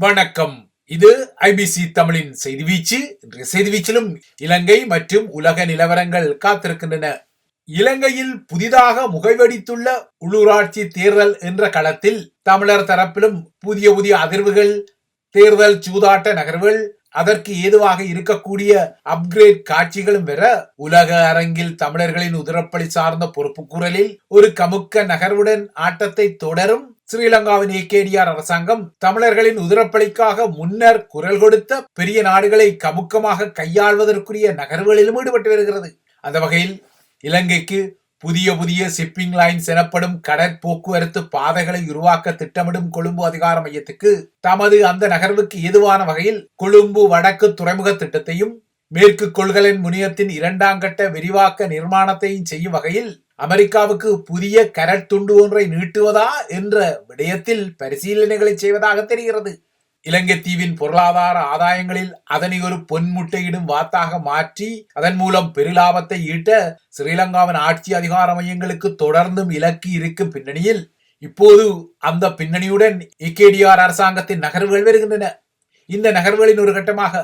வணக்கம். இது ஐபிசி தமிழின் செய்தி வீச்சு. இன்றைய செய்தி வீச்சிலும் இலங்கை மற்றும் உலக நிலவரங்கள் காத்திருக்கின்றன. இலங்கையில் புதிதாக முகைவடித்துள்ள உள்ளூராட்சி தேர்தல் என்ற களத்தில் தமிழர் தரப்பிலும் புதிய புதிய அதிர்வுகள் தேர்தல் சூதாட்ட நகர்வுகள் அதற்கு ஏதுவாக இருக்கக்கூடிய அப்கிரேட் காட்சிகளும் பெற உலக அரங்கில் தமிழர்களின் உதிரப்பலி சார்ந்த பொறுப்புக்கூறலில் ஒரு கமுக்க நகர்வுடன் ஆட்டத்தை தொடரும் ஸ்ரீலங்காவின் ஏகேடிஆர் அரசாங்கம் தமிழர்களின் உதிரப்பலிக்காக முன்னர் குரல் கொடுத்த பெரிய நாடுகளை கமுக்கமாக கையாள்வதற்குரிய நகர்வுகளிலும் ஈடுபட்டு வருகிறது. அந்த வகையில் இலங்கைக்கு புதிய புதிய ஷிப்பிங் லைன்ஸ் எனப்படும் கடற்போக்குவரத்து பாதைகளை உருவாக்க திட்டமிடும் கொழும்பு அதிகார மையத்துக்கு தமது அந்த நகர்வுக்கு ஏதுவான வகையில் கொழும்பு வடக்கு துறைமுக திட்டத்தையும் மேற்கு கொள்கலன் முனையத்தின் இரண்டாம் கட்ட விரிவாக்க நிர்மாணத்தையும் செய்யும் வகையில் அமெரிக்காவுக்கு புதிய கரட்டுண்டு ஒன்றை நீட்டுவதா என்ற விடயத்தில் பரிசீலனைகளை செய்வதாக தெரிகிறது. இலங்கை தீவின் பொருளாதார ஆதாயங்களில் அதனை ஒரு பொன்முட்டையிடும் வாத்தாக மாற்றி அதன் மூலம் பெருலாபத்தை ஈட்ட ஸ்ரீலங்காவின் ஆட்சி அதிகார மையங்களுக்கு தொடர்ந்தும் இலக்கு இருக்கும் பின்னணியில் இப்போது அந்த பின்னணியுடன் இகேடிஆர் அரசாங்கத்தின் நகர்வுகள் வருகின்றன. இந்த நகர்வுகளின் ஒரு கட்டமாக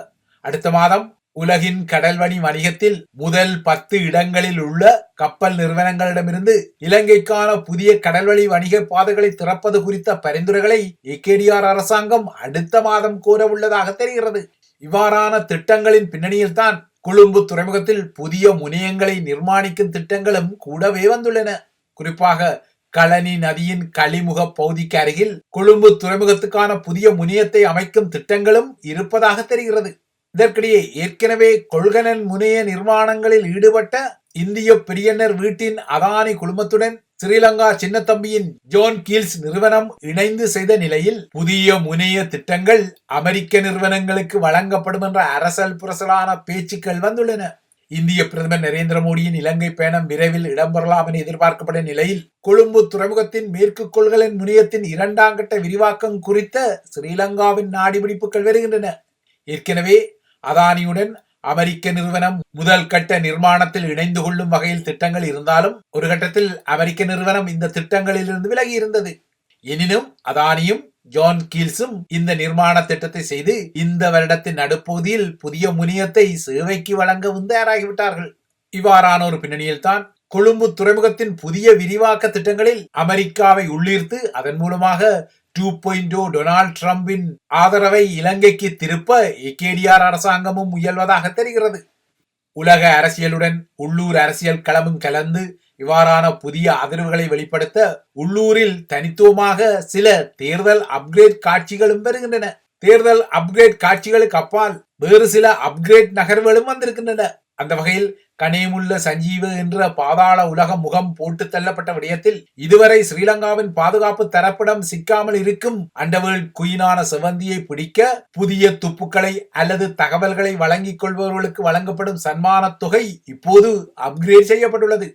அடுத்த மாதம் உலகின் கடல்வணி வணிகத்தில் முதல் பத்து இடங்களில் உள்ள கப்பல் நிறுவனங்களிடமிருந்து இலங்கைக்கான புதிய கடல்வழி வணிக பாதைகளை திறப்பது குறித்த பரிந்துரைகளை ஏகேடிஆர் அரசாங்கம் அடுத்த மாதம் கூற உள்ளதாக தெரிகிறது. இவ்வாறான திட்டங்களின் பின்னணியில்தான் கொழும்பு துறைமுகத்தில் புதிய முனையங்களை நிர்மாணிக்கும் திட்டங்களும் கூடவே வந்துள்ளன. குறிப்பாக களனி நதியின் களிமுக பகுதிக்கு அருகில் கொழும்பு துறைமுகத்துக்கான புதிய முனையத்தை அமைக்கும் திட்டங்களும் இருப்பதாக தெரிகிறது. இதற்கிடையே ஏற்கனவே கொள்கனன் முனைய நிர்மாணங்களில் ஈடுபட்ட இந்திய பெரியனர் வீட்டின் அதானி குழுமத்துடன் ஸ்ரீலங்கா சின்னத்தம்பியின் ஜோன் கீல்ஸ் நிறுவனம் இணைந்து செய்த நிலையில் புதிய முனைய திட்டங்கள் அமெரிக்க நிறுவனங்களுக்கு வழங்கப்படும் என்ற அரசல் புரசலான பேச்சுக்கள் வந்துள்ளன. இந்திய பிரதமர் நரேந்திர மோடியின் இலங்கை பயணம் விரைவில் இடம்பெறலாம் என எதிர்பார்க்கப்படும் நிலையில் கொழும்பு துறைமுகத்தின் மேற்கு கொள்கலன் முனையத்தின் இரண்டாம் கட்ட விரிவாக்கம் குறித்த ஸ்ரீலங்காவின் நாடிபிடிப்புகள் வருகின்றன. ஏற்கனவே அதானியுடன் அமெரிக்க நிறுவனம் முதல் கட்ட நிர்மாணத்தில் இணைந்து கொள்ளும் வகையில் திட்டங்கள் இருந்தாலும் ஒரு கட்டத்தில் அமெரிக்க நிறுவனம் இந்த திட்டங்களில் இருந்து விலகி இருந்தது எனினும் அதானியும் ஜான் கீல்ஸும் இந்த நிர்மாண திட்டத்தை செய்து இந்த வருடத்தின் நடுப்பகுதியில் புதிய முனியத்தை சேவைக்கு வழங்கவும் தயாராகிவிட்டார்கள். இவ்வாறான ஒரு பின்னணியில் தான் கொழும்பு துறைமுகத்தின் புதிய விரிவாக்க திட்டங்களில் அமெரிக்காவை உள்ளீர்த்து அதன் மூலமாக டூ பாயிண்ட் oh டொனால்ட் ட்ரம்பின் ஆதரவை இலங்கைக்கு திருப்ப ஏகேடிஆர் அரசாங்கமும் முயல்வதாக தெரிகிறது. உலக அரசியலுடன் உள்ளூர் அரசியல் களமும் கலந்து இவ்வாறான புதிய அதிர்வுகளை வெளிப்படுத்த உள்ளூரில் தனித்துவமாக சில தேர்தல் அப்கிரேட் காட்சிகளும் வருகின்றன. தேர்தல் அப்கிரேட் காட்சிகளுக்கு அப்பால் வேறு சில அப்கிரேட் நகர்வுகளும் வந்திருக்கின்றன. அந்த வகையில் கனேமுள்ள சஞ்சீவ என்ற பாதாள உலக முகம் போட்டு தள்ளப்பட்ட விடயத்தில் இதுவரை ஸ்ரீலங்காவின் பாதுகாப்பு தரப்பிடம் சிக்காமல் இருக்கும் அண்டவேல் குயினான செவந்தியை பிடிக்க புதிய துப்புக்களை அல்லது தகவல்களை வழங்கிக் கொள்பவர்களுக்கு வழங்கப்படும் சன்மான தொகை இப்போது அப்கிரேட் செய்யப்பட்டுள்ளது.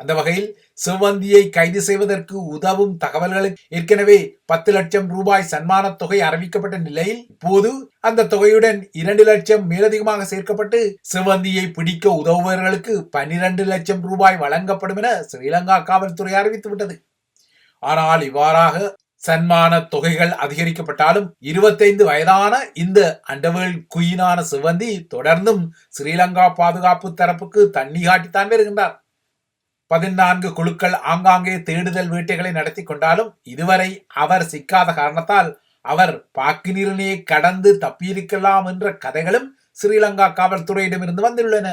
அந்த வகையில் சிவந்தியை கைது செய்வதற்கு உதவும் தகவல்களை ஏற்கனவே பத்து லட்சம் ரூபாய் சன்மான தொகை அறிவிக்கப்பட்ட நிலையில் இப்போது அந்த தொகையுடன் இரண்டு லட்சம் மேலதிகமாக சேர்க்கப்பட்டு சிவந்தியை பிடிக்க உதவுபவர்களுக்கு பனிரெண்டு லட்சம் ரூபாய் வழங்கப்படும் என ஸ்ரீலங்கா காவல்துறை அறிவித்துவிட்டது ஆனால் இவ்வாறாக சன்மான தொகைகள் அதிகரிக்கப்பட்டாலும் இருபத்தைந்து வயதான இந்த அண்டவேல் குயினான சிவந்தி தொடர்ந்தும் ஸ்ரீலங்கா பாதுகாப்பு தரப்புக்கு தண்ணி காட்டித்தான் வருகின்றார். பதினான்கு குழுக்கள் ஆங்காங்கே தேடுதல் வேட்டைகளை நடத்தி கொண்டாலும் இதுவரை அவர் சிக்காத காரணத்தால் அவர் பாக்கினிரனே கடந்து தப்பியிருக்கலாம் என்ற கதைகளும் ஸ்ரீலங்கா காவல்துறையிடமிருந்து வந்துள்ளன.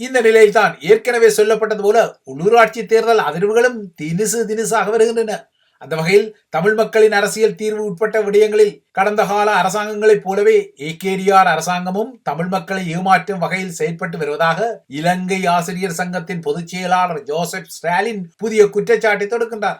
இந்த நிலையில்தான் ஏற்கனவே சொல்லப்பட்டது போல உள்ளூராட்சி தேர்தல் அதிர்வுகளும் தினுசு தினுசாக வருகின்றன. அந்த வகையில் தமிழ் மக்களின் அரசியல் தீர்வு உட்பட்ட விடயங்களில் கடந்த கால அரசாங்கங்களைப் போலவே ஏகேடிஆர் அரசாங்கமும் தமிழ் மக்களை ஏமாற்றும் வகையில் செயற்பட்டு வருவதாக இலங்கை ஆசிரியர் சங்கத்தின் பொதுச் செயலாளர் ஜோசப் ஸ்டாலின் புதிய குற்றச்சாட்டை தொடுக்கின்றார்.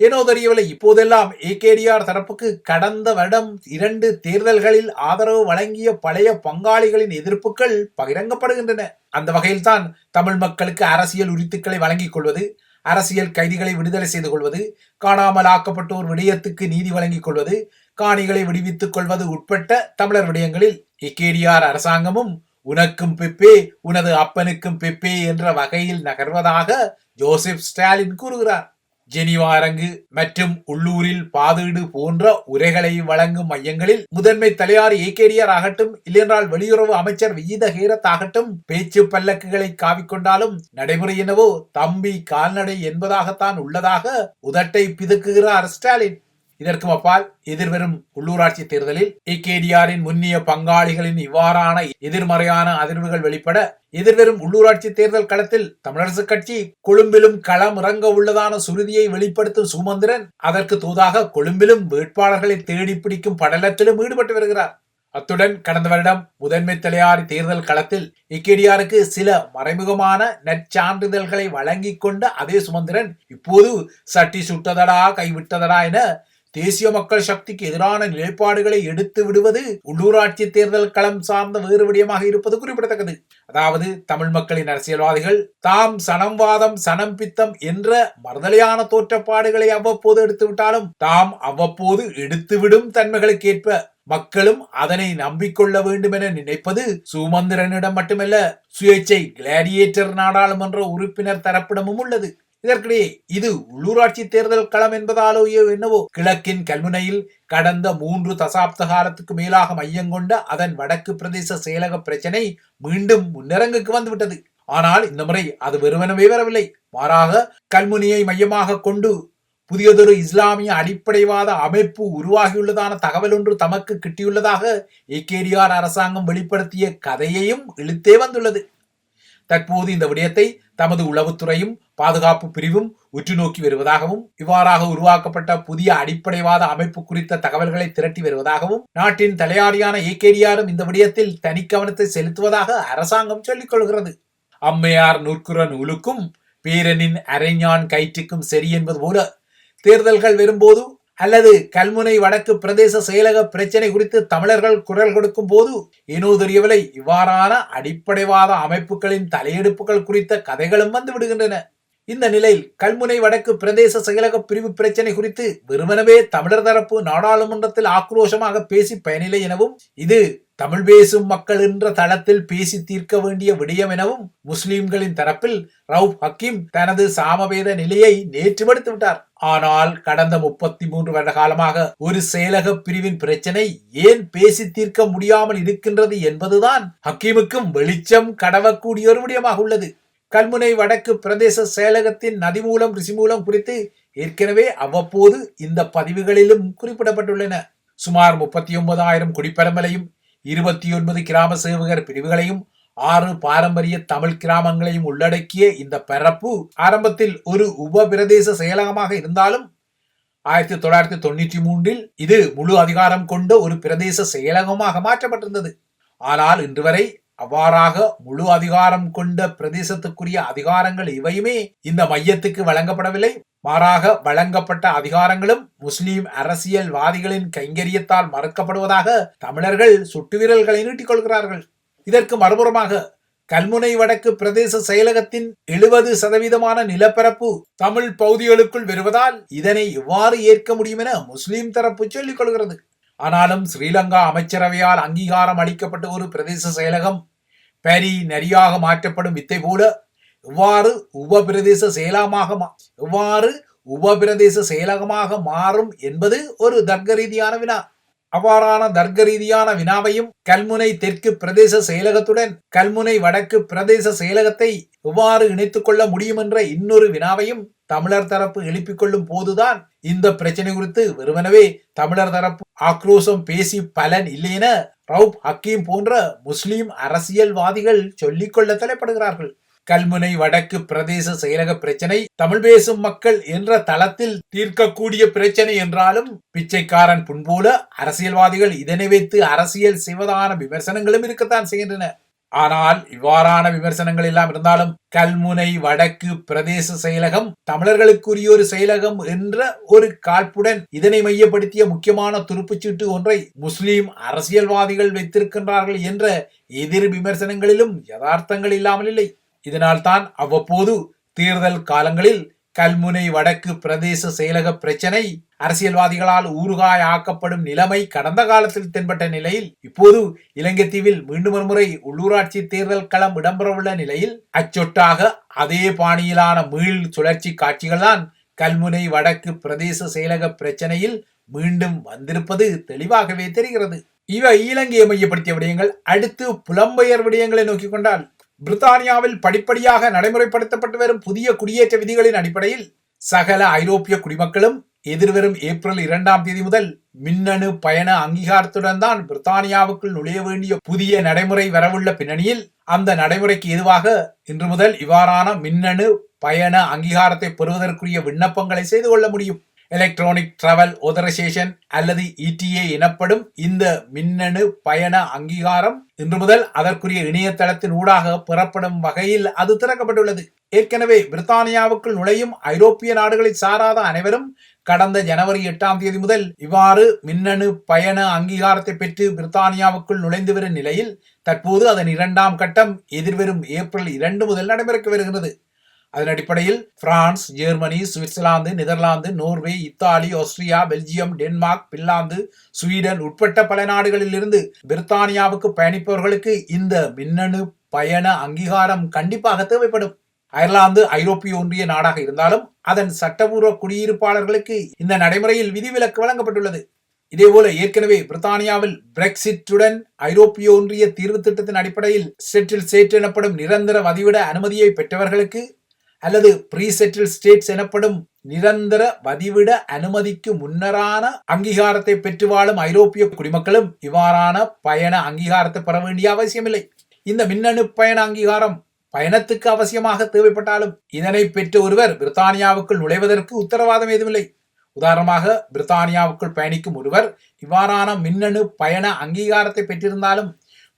ஏனோ தெரியவில்லை இப்போதெல்லாம் ஏகேடிஆர் தரப்புக்கு கடந்த வருடம் இரண்டு தேர்தல்களில் ஆதரவு வழங்கிய பழைய பங்காளிகளின் எதிர்ப்புகள் பகிரங்கப்படுகின்றன. அந்த வகையில்தான் தமிழ் மக்களுக்கு அரசியல் உரித்துக்களை வழங்கிக் கொள்வது அரசியல் கைதிகளை விடுதலை செய்து கொள்வது காணாமல் ஆக்கப்பட்டோர் விடயத்துக்கு நீதி வழங்கிக் கொள்வது காணிகளை விடுவித்துக் கொள்வது உட்பட்ட தமிழர் விடயங்களில் இக்கேடியார் அரசாங்கமும் உனக்கும் பெப்பே உனது அப்பனுக்கும் பெப்பே என்ற வகையில் நகர்வதாக ஜோசப் ஸ்டாலின் கூறுகிறார். ஜெனிவா அரங்கு மற்றும் உள்ளூரில் பாதீடு போன்ற உரைகளை வழங்கும் மையங்களில் முதன்மை தலையார் ஏகேடிஆர் ஆகட்டும் இல்லையென்றால் வெளியுறவு அமைச்சர் விஜித ஹீரத் ஆகட்டும் பேச்சு பல்லக்குகளை காவிக்கொண்டாலும் நடைமுறை என்னவோ தம்பி கால்நடை என்பதாகத்தான் உள்ளதாக உதட்டை பிதுக்குகிறார் ஸ்டாலின். இதற்கு அப்பால் எதிர்வரும் உள்ளூராட்சி தேர்தலில் ஏகேடிஆரின் முன்னிய பங்காளிகளின் இவ்வாறான எதிர்மறையான அதிர்வுகள் வெளிப்பட எதிர்வரும் உள்ளூராட்சி தேர்தல் களத்தில் தமிழரசுக் கட்சி கொழும்பிலும் களம் இறங்க உள்ளதான சுருதியை வெளிப்படுத்தும் சுமந்திரன் அதற்கு தூதாக கொழும்பிலும் வேட்பாளர்களை தேடி பிடிக்கும் படலத்திலும் ஈடுபட்டு வருகிறார். அத்துடன் கடந்த வருடம் முதன்மை தலையாரி தேர்தல் களத்தில் இக்கேடியாருக்கு சில மறைமுகமான நற்சான்றிதழ்களை வழங்கிக் கொண்ட அதே சுமந்திரன் இப்போது சட்டி சுட்டதடா கைவிட்டதடா என தேசிய மக்கள் சக்திக்கு எதிரான நிலைப்பாடுகளை எடுத்து விடுவது உள்ளூராட்சி தேர்தல் களம் சார்ந்த வேறு விடயமாக இருப்பது குறிப்பிடத்தக்கது. அதாவது தமிழ் மக்களின் அரசியல்வாதிகள் தாம் சனம்வாதம் சனம் பித்தம் என்ற மறுதலையான தோற்றப்பாடுகளை அவ்வப்போது எடுத்துவிட்டாலும் தாம் அவ்வப்போது எடுத்துவிடும் தன்மைகளுக்கேற்ப மக்களும் அதனை நம்பிக்கொள்ள வேண்டும் என நினைப்பது சுமந்திரனிடம் மட்டுமல்ல சுயேச்சை கிளாடியேட்டர் நாடாளுமன்ற உறுப்பினர் தரப்பிடமும் உள்ளது. இதற்கிடையே இது உள்ளூராட்சி தேர்தல் களம் என்பதாலோ என்னவோ? கிழக்கின் கல்முனையில் கடந்த மூன்று தசாப்த காலத்துக்கு மேலாக மையம் கொண்ட அதன் வடக்கு பிரதேச செயலக பிரச்சனை மீண்டும் முன்னிறங்குக்கு வந்துவிட்டது. ஆனால் இந்த முறை அது வெறுவனவே வரவில்லை. மாறாக கல்முனியை மையமாக கொண்டு புதியதொரு இஸ்லாமிய அடிப்படைவாத அமைப்பு உருவாகியுள்ளதான தகவல் ஒன்று தமக்கு கிட்டியுள்ளதாக ஏகேரியார் அரசாங்கம் வெளிப்படுத்திய கதையையும் இழுத்தே வந்துள்ளது. தற்போது இந்த விடயத்தை தமது உளவுத்துறையும் பாதுகாப்பு பிரிவும் உற்று நோக்கி வருவதாகவும் இவ்வாறாக உருவாக்கப்பட்ட புதிய அடிப்படைவாத அமைப்பு குறித்த தகவல்களை திரட்டி வருவதாகவும் நாட்டின் தலையாரியான ஏகேடிஆரும் இந்த விடயத்தில் தனி கவனத்தை செலுத்துவதாக அரசாங்கம் சொல்லிக் கொள்கிறது. அம்மையார் நூற்குற நூலுக்கும் பேரனின் அரைஞான் கயிற்றுக்கும் சரி என்பது போல தேர்தல்கள் வரும்போது அல்லது கல்முனை வடக்கு பிரதேச செயலக பிரச்சனை குறித்து தமிழர்கள் குரல் கொடுக்கும் போது ஏனோ தெரியவில்லை. இவ்வாறான அடிப்படைவாத அமைப்புகளின் தலையெடுப்புகள் குறித்த கதைகளும் வந்து விடுகின்றன. இந்த நிலையில் கல்முனை வடக்கு பிரதேச செயலக பிரிவு பிரச்சனை குறித்து வெறுமனவே தமிழர் தரப்பு நாடாளுமன்றத்தில் ஆக்ரோஷமாக பேசி பயனில்லை எனவும் இது தமிழ் பேசும் மக்கள் என்ற தளத்தில் பேசி தீர்க்க வேண்டிய விடயம் எனவும் முஸ்லிம்களின் தரப்பில் ரவுப் ஹக்கீம் தனது சாமவேத நிலையை நேற்றுப்படுத்தி விட்டார். ஆனால் கடந்த முப்பத்தி மூன்று வருட காலமாக ஒரு செயலக பிரிவின் பிரச்சனை ஏன் பேசி தீர்க்க முடியாமல் இருக்கின்றது என்பதுதான் ஹக்கீமுக்கும் வெளிச்சம் கடவக்கூடிய ஒரு விடயமாக உள்ளது. கல்முனை வடக்கு பிரதேச செயலகத்தின் நதிமூலம் ரிசிமூலம் குறித்து ஏற்கனவே அவ்வப்போது இந்த பதிவுகளிலும் குறிப்பிடப்பட்டுள்ளன. சுமார் முப்பத்தி ஒன்பதாயிரம் குடிப்பெருமலையும் இருபத்தி ஒன்பது கிராம சேவகர் பிரிவுகளையும் ஆறு பாரம்பரிய தமிழ் கிராமங்களையும் உள்ளடக்கிய இந்த பரப்பு ஆரம்பத்தில் ஒரு உப பிரதேச செயலகமாக இருந்தாலும் ஆயிரத்தி தொள்ளாயிரத்தி தொண்ணூற்றி மூன்றில் இது முழு அதிகாரம் கொண்ட ஒரு பிரதேச செயலகமாக மாற்றப்பட்டிருந்தது. ஆனால் இன்று வரை அவ்வாறாக முழு அதிகாரம் கொண்ட பிரதேசத்துக்குரிய அதிகாரங்கள் இவையுமே இந்த மையத்துக்கு வழங்கப்படவில்லை. மாறாக வழங்கப்பட்ட அதிகாரங்களும் முஸ்லிம் அரசியல்வாதிகளின் கைங்கரியத்தால் மறுக்கப்படுவதாக தமிழர்கள் சுட்டுவிரல்களை நீட்டிக் கொள்கிறார்கள். இதற்கு மறுபுறமாக கல்முனை வடக்கு பிரதேச செயலகத்தின் எழுபது சதவீதமான நிலப்பரப்பு தமிழ் பகுதிகளுக்குள் வருவதால் இதனை எவ்வாறு ஏற்க முடியும் என முஸ்லிம் தரப்பு சொல்லிக் கொள்கிறது. ஆனாலும் ஸ்ரீலங்கா அமைச்சரவையால் அங்கீகாரம் அளிக்கப்பட்ட ஒரு பிரதேச செயலகம் பெரி நரியாக மாற்றப்படும் வித்தை போல உப உபபிரதேச செயலகமாக இவ்வாறு எவ்வாறு உபபிரதேச செயலகமாக மாறும் என்பது ஒரு தர்க்க ரீதியான வினா. அவ்வாறான தர்க்க ரீதியான வினாவையும் கல்முனை தெற்கு பிரதேச செயலகத்துடன் கல்முனை வடக்கு பிரதேச செயலகத்தை எவ்வாறு இணைத்துக் கொள்ள முடியும் என்ற இன்னொரு வினாவையும் தமிழர் தரப்பு எழுப்பிக் கொள்ளும் போதுதான் இந்த பிரச்சனை குறித்து வெறுமனவே தமிழர் தரப்பு ஆக்ரோஷம் பேசி பலன் இல்லையென ரவுப் ஹக்கீம் போன்ற முஸ்லிம் அரசியல்வாதிகள் சொல்லிக்கொள்ள தலைப்படுகிறார்கள். கல்முனை வடக்கு பிரதேச செயலக பிரச்சனை தமிழ் பேசும் மக்கள் என்ற தளத்தில் தீர்க்கக்கூடிய பிரச்சனை என்றாலும் பிச்சைக்காரன் புண்போல அரசியல்வாதிகள் இதனை வைத்து அரசியல் செய்வதான விமர்சனங்களும் இருக்கத்தான் செய்கின்றன. ஆனால் இவ்வாறான விமர்சனங்கள் எல்லாம் இருந்தாலும் கல்முனை வடக்கு பிரதேச செயலகம் தமிழர்களுக்குரிய ஒரு செயலகம் என்ற ஒரு காழ்ப்புடன் இதனை மையப்படுத்திய முக்கியமான துருப்புச்சீட்டு ஒன்றை முஸ்லிம் அரசியல்வாதிகள் வைத்திருக்கின்றார்கள் என்ற எதிர் விமர்சனங்களிலும் யதார்த்தங்கள் இல்லாமல் இல்லை. இதனால் தான் அவ்வப்போது தேர்தல் காலங்களில் கல்முனை வடக்கு பிரதேச செயலக பிரச்சனை அரசியல்வாதிகளால் ஊறுகாய் ஆக்கப்படும் நிலைமை கடந்த காலத்தில் தென்பட்ட நிலையில் இப்போது இலங்கை தீவில் மீண்டும் ஒருமுறை உள்ளூராட்சி தேர்தல் களம் இடம்பெறவுள்ள நிலையில் அச்சொட்டாக அதே பாணியிலான மீள் சுழற்சி காட்சிகள்தான் கல்முனை வடக்கு பிரதேச செயலக பிரச்சனையில் மீண்டும் வந்திருப்பது தெளிவாகவே தெரிகிறது. இவை இலங்கையை மையப்படுத்திய விடயங்கள். அடுத்து புலம்பெயர் விடயங்களை நோக்கிக் கொண்டால் பிரித்தானியாவில் படிப்படியாக நடைமுறைப்படுத்தப்பட்டு வரும் புதிய குடியேற்ற விதிகளின் அடிப்படையில் சகல ஐரோப்பிய குடிமக்களும் எதிர்வரும் ஏப்ரல் இரண்டாம் தேதி முதல் மின்னணு பயண அங்கீகாரத்துடன் தான் பிரித்தானியாவுக்குள் நுழைய வேண்டிய புதிய நடைமுறை வரவுள்ள பின்னணியில் அந்த நடைமுறைக்கு எதுவாக இன்று முதல் இவ்வாறான மின்னணு பயண அங்கீகாரத்தை பெறுவதற்குரிய விண்ணப்பங்களை செய்து கொள்ள முடியும். எலக்ட்ரானிக் டிராவல் ஓதரைசேஷன் அல்லது இடிஏ எனப்படும் இந்த மின்னணு பயண அங்கீகாரம் இன்று முதல் அதற்குரிய இணையதளத்தின் ஊடாக பெறப்படும் வகையில் அது திறக்கப்பட்டுள்ளது. ஏற்கனவே பிரித்தானியாவுக்குள் நுழையும் ஐரோப்பிய நாடுகளை சாராத அனைவரும் கடந்த ஜனவரி எட்டாம் தேதி முதல் இவ்வாறு மின்னணு பயண அங்கீகாரத்தை பெற்று பிரித்தானியாவுக்குள் நுழைந்து வரும் நிலையில் தற்போது அதன் இரண்டாம் கட்டம் எதிர்வரும் ஏப்ரல் இரண்டு முதல் நடைபெறக்க வருகிறது. அதன் அடிப்படையில் France Germany Switzerland Netherlands Norway Italy Austria Belgium Denmark Finland Sweden உட்பட்ட பல நாடுகளில் இருந்து பிரித்தானியாவுக்கு பயணிப்பவர்களுக்கு இந்த மின்னணு பயண அங்கீகாரம் கண்டிப்பாக தேவைப்படும். அயர்லாந்து ஐரோப்பிய ஒன்றிய நாடாக இருந்தாலும் அதன் சட்டபூர்வ குடியிருப்பாளர்களுக்கு இந்த நடைமுறையில் விதிவிலக்கு வழங்கப்பட்டுள்ளது. இதேபோல ஏற்கனவே பிரித்தானியாவில் பிரெக்சிட்டுடன் ஐரோப்பிய ஒன்றிய தீர்வு திட்டத்தின் அடிப்படையில் செட்டில் சேட் எனப்படும் நிரந்தர வதிவிட அனுமதியை பெற்றவர்களுக்கு அல்லது ப்ரீசெட்டில் ஸ்டேட்ஸ் எனப்படும் நிரந்தர வதிவிட அனுமதிக்கு முன்னரான அங்கீகாரத்தை பெற்று வாழும் ஐரோப்பிய குடிமக்களும் இவ்வாறான பயண அங்கீகாரத்தை பெற வேண்டிய அவசியமில்லை. இந்த மின்னணு பயண அங்கீகாரம் பயணத்துக்கு அவசியமாக தேவைப்பட்டாலும் இதனை பெற்ற ஒருவர் பிரித்தானியாவுக்குள் நுழைவதற்கு உத்தரவாதம் ஏதுமில்லை. உதாரணமாக பிரித்தானியாவுக்குள் பயணிக்கும் ஒருவர் இவ்வாறான மின்னணு பயண அங்கீகாரத்தை பெற்றிருந்தாலும்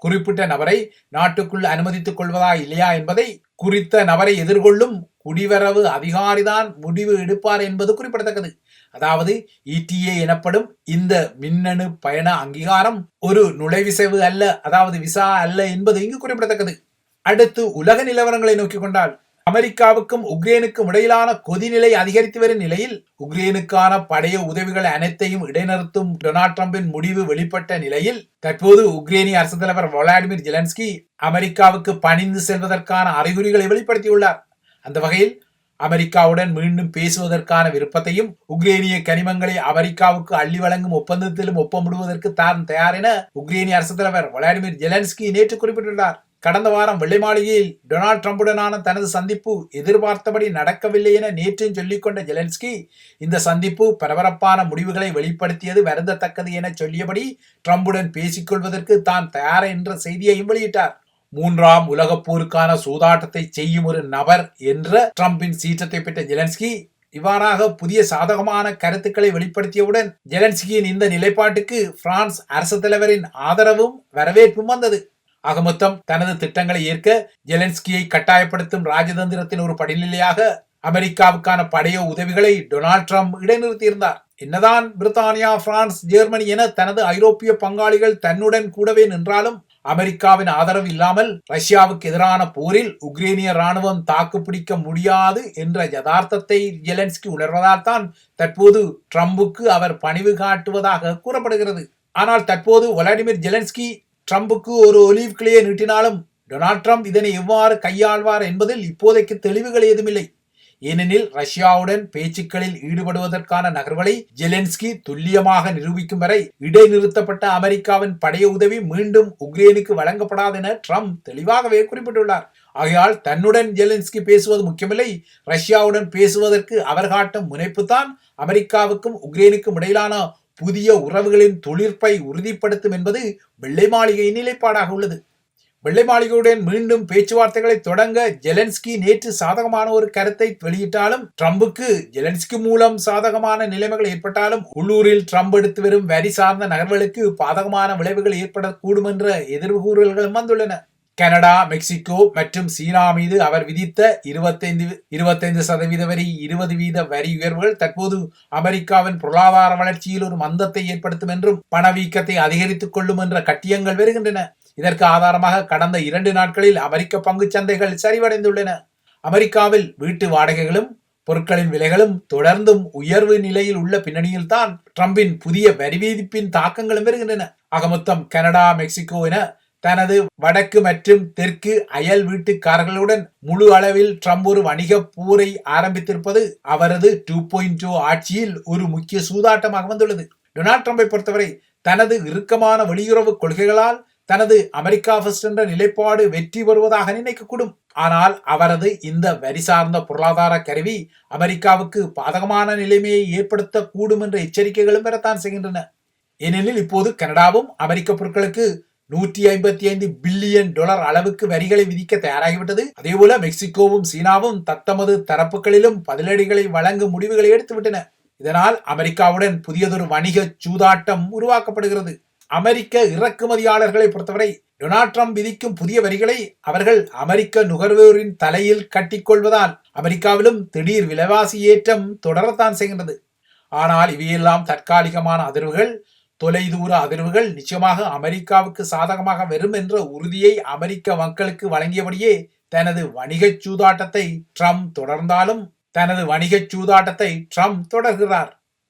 குறிப்பிட்ட நபரை நாட்டுக்குள் அனுமதித்துக் கொள்வதா இல்லையா என்பதை குறித்த நபரை எதிர்கொள்ளும் குடிவரவு அதிகாரிதான் முடிவு எடுப்பார் என்பது குறிப்பிடத்தக்கது. அதாவது இடிஏ எனப்படும் இந்த மின்னணு பயண அங்கீகாரம் ஒரு நுழைவிசைவு அல்ல அதாவது விசா அல்ல என்பது இங்கு குறிப்பிடத்தக்கது. அடுத்து உலக நிலவரங்களை நோக்கிக் கொண்டால் அமெரிக்காவுக்கும் உக்ரைனுக்கும் இடையிலான கொதிநிலை அதிகரித்து வரும் நிலையில் உக்ரைனுக்கான படைய உதவிகள் அனைத்தையும் இடைநிறுத்தும் டொனால்ட் ட்ரம்பின் முடிவு வெளிப்பட்ட நிலையில் தற்போது உக்ரைனிய அரசு தலைவர் விளாடிமிர் ஜெலன்ஸ்கி அமெரிக்காவுக்கு பணிந்து செல்வதற்கான அறிகுறிகளை வெளிப்படுத்தியுள்ளார். அந்த வகையில் அமெரிக்காவுடன் மீண்டும் பேசுவதற்கான விருப்பத்தையும் உக்ரேனிய கனிமங்களை அமெரிக்காவுக்கு அள்ளி வழங்கும் ஒப்பந்தத்திலும் ஒப்பமிடுவதற்கு தான் தயார் என உக்ரேனிய அரசு தலைவர் விளாடிமிர் ஜெலன்ஸ்கி நேற்று குறிப்பிட்டுள்ளார். கடந்த வாரம் வெள்ளை மாளிகையில் டொனால்ட் ட்ரம்புடனான தனது சந்திப்பு எதிர்பார்த்தபடி நடக்கவில்லை என நேற்றும் சொல்லிக்கொண்ட ஜெலன்ஸ்கி இந்த சந்திப்பு பரபரப்பான முடிவுகளை வெளிப்படுத்தியது வருந்தத்தக்கது என சொல்லியபடி ட்ரம்புடன் பேசிக்கொள்வதற்கு தான் தயார் என்ற செய்தியையும் வெளியிட்டார். மூன்றாம் உலகப் போருக்கான சூதாட்டத்தை செய்யும் ஒரு நபர் என்ற ட்ரம்பின் சீற்றத்தை பெற்ற ஜெலன்ஸ்கி இவ்வாறாக புதிய சாதகமான கருத்துக்களை வெளிப்படுத்தியவுடன் ஜெலன்ஸ்கியின் இந்த நிலைப்பாட்டுக்கு பிரான்ஸ் அரசு தலைவரின் ஆதரவும் வரவேற்பும் வந்தது. அகமொத்தம் தனது திட்டங்களை ஏற்க ஜெலன்ஸ்கியை கட்டாயப்படுத்தும் ராஜதந்திரத்தின் ஒரு படிநிலையாக அமெரிக்காவுக்கான படைய உதவிகளை டொனால்ட் ட்ரம்ப் இடைநிறுத்தியிருந்தார். என்னதான் பிரித்தானியா பிரான்ஸ் ஜெர்மனி என தனது ஐரோப்பிய பங்காளிகள் தன்னுடன் கூடவே நின்றாலும் அமெரிக்காவின் ஆதரவு இல்லாமல் ரஷ்யாவுக்கு எதிரான போரில் உக்ரேனிய ராணுவம் தாக்குப்பிடிக்க முடியாது என்ற யதார்த்தத்தை ஜெலன்ஸ்கி உணர்வதால் தான் தற்போது ட்ரம்புக்கு அவர் பணிவு காட்டுவதாக கூறப்படுகிறது. ஆனால் தற்போது வளாடிமிர் ஜெலன்ஸ்கி ட்ரம்புக்கு ஒரு ஒலிவ் கிளையை நீட்டினாலும் டொனால்ட் ட்ரம்ப் இதனை எவ்வாறு கையாள்வார் என்பதில் இப்போதைக்கு தெளிவுகள் ஏதுமில்லை. ஏனெனில் ரஷ்யாவுடன் பேச்சுக்களில் ஈடுபடுவதற்கான நகர்வுகளை ஜெலென்ஸ்கி துல்லியமாக நிரூபிக்கும் வரை இடைநிறுத்தப்பட்ட அமெரிக்காவின் படைய உதவி மீண்டும் உக்ரைனுக்கு வழங்கப்படாது என ட்ரம்ப் தெளிவாகவே குறிப்பிட்டுள்ளார். ஆகையால் தன்னுடன் ஜெலென்ஸ்கி பேசுவது முக்கியமில்லை. ரஷ்யாவுடன் பேசுவதற்கு அவர் காட்டும் முனைப்புதான் அமெரிக்காவுக்கும் உக்ரைனுக்கும் இடையிலான புதிய உறவுகளின் தொழிற்பை உறுதிப்படுத்தும் என்பது வெள்ளை மாளிகையின் நிலைப்பாடாக உள்ளது. வெள்ளை மாளிகையுடன் மீண்டும் பேச்சுவார்த்தைகளை தொடங்க ஜெலன்ஸ்கி நேற்று சாதகமான ஒரு கருத்தை வெளியிட்டாலும் ட்ரம்புக்கு ஜெலன்ஸ்கி மூலம் சாதகமான நிலைமைகள் ஏற்பட்டாலும் உள்ளூரில் ட்ரம்ப் எடுத்து வரும் வரி சார்ந்த நகர்வுகளுக்கு பாதகமான விளைவுகள் ஏற்படக்கூடும் என்ற எதிர்வு கூறல்களும் வந்துள்ளன. கனடா மெக்சிகோ மற்றும் சீனா மீது அவர் விதித்த இருபத்தைந்து இருபத்தைந்து சதவீத வரி இருபது வீத வரி உயர்வுகள் தற்போது அமெரிக்காவின் பொருளாதார வளர்ச்சியில் ஒரு மந்தத்தை ஏற்படுத்தும் என்றும் பணவீக்கத்தை அதிகரித்துக் கொள்ளும் என்ற கட்டியங்கள் வருகின்றன. இதற்கு ஆதாரமாக கடந்த இரண்டு நாட்களில் அமெரிக்க பங்குச் சந்தைகள் சரிவடைந்துள்ளன. அமெரிக்காவில் வீட்டு வாடகைகளும் பொருட்களின் விலைகளும் தொடர்ந்தும் உயர்வு நிலையில் உள்ள பின்னணியில் தான் ட்ரம்பின் புதிய வரி விதிப்பின் தாக்கங்களும் வருகின்றன. ஆக மொத்தம் கனடா மெக்சிகோ என தனது வடக்கு மற்றும் தெற்கு அயல் வீட்டுக்காரர்களுடன் முழு அளவில் ட்ரம்ப் ஒரு வணிக போரை ஆரம்பித்திருப்பது அவரது டூ பாயிண்ட் டூ ஆட்சியில் ஒரு முக்கிய சூதாட்டமாக வந்துள்ளது. டொனால்ட் ட்ரம்பை பொறுத்தவரை தனது இறுக்கமான வெளியுறவு கொள்கைகளால் தனது அமெரிக்கா ஃபர்ஸ்ட் என்ற நிலைப்பாடு வெற்றி பெறுவதாக நினைக்கக்கூடும். ஆனால் அவரது இந்த வரி சார்ந்த பொருளாதார கருவி அமெரிக்காவுக்கு பாதகமான நிலைமையை ஏற்படுத்தக்கூடும் என்ற எச்சரிக்கைகளும் பெறத்தான் செய்கின்றன. ஏனெனில் இப்போது கனடாவும் அமெரிக்க பொருட்களுக்கு நூற்றி ஐம்பத்தி ஐந்து பில்லியன் டாலர் அளவுக்கு வரிகளை விதிக்க தயாராகிவிட்டது. அதேபோல மெக்சிகோவும் சீனாவும் தத்தமது தரப்புகளிலும் பதிலடிகளை வழங்கும் முடிவுகளை எடுத்துவிட்டன. இதனால் அமெரிக்காவுடன் புதியதொரு வணிக சூதாட்டம் உருவாக்கப்படுகிறது. அமெரிக்க இறக்குமதியாளர்களை பொறுத்தவரை டொனால்ட் ட்ரம்ப் விதிக்கும் புதிய வரிகளை அவர்கள் அமெரிக்க நுகர்வோரின் தலையில் கட்டிக்கொள்வதால் அமெரிக்காவிலும் திடீர் விலைவாசி ஏற்றம் தொடரத்தான் செய்கின்றது. ஆனால் இவையெல்லாம் தற்காலிகமான அதிர்வுகள் தொலைதூர அதிர்வுகள் நிச்சயமாக அமெரிக்காவுக்கு சாதகமாக வரும் என்ற உறுதியை அமெரிக்க மக்களுக்கு வழங்கியபடியே தனது வணிகச் சூதாட்டத்தை ட்ரம்ப் தொடர்ந்தாலும் தனது வணிகச் சூதாட்டத்தை ட்ரம்ப் தொடர்கிறார்.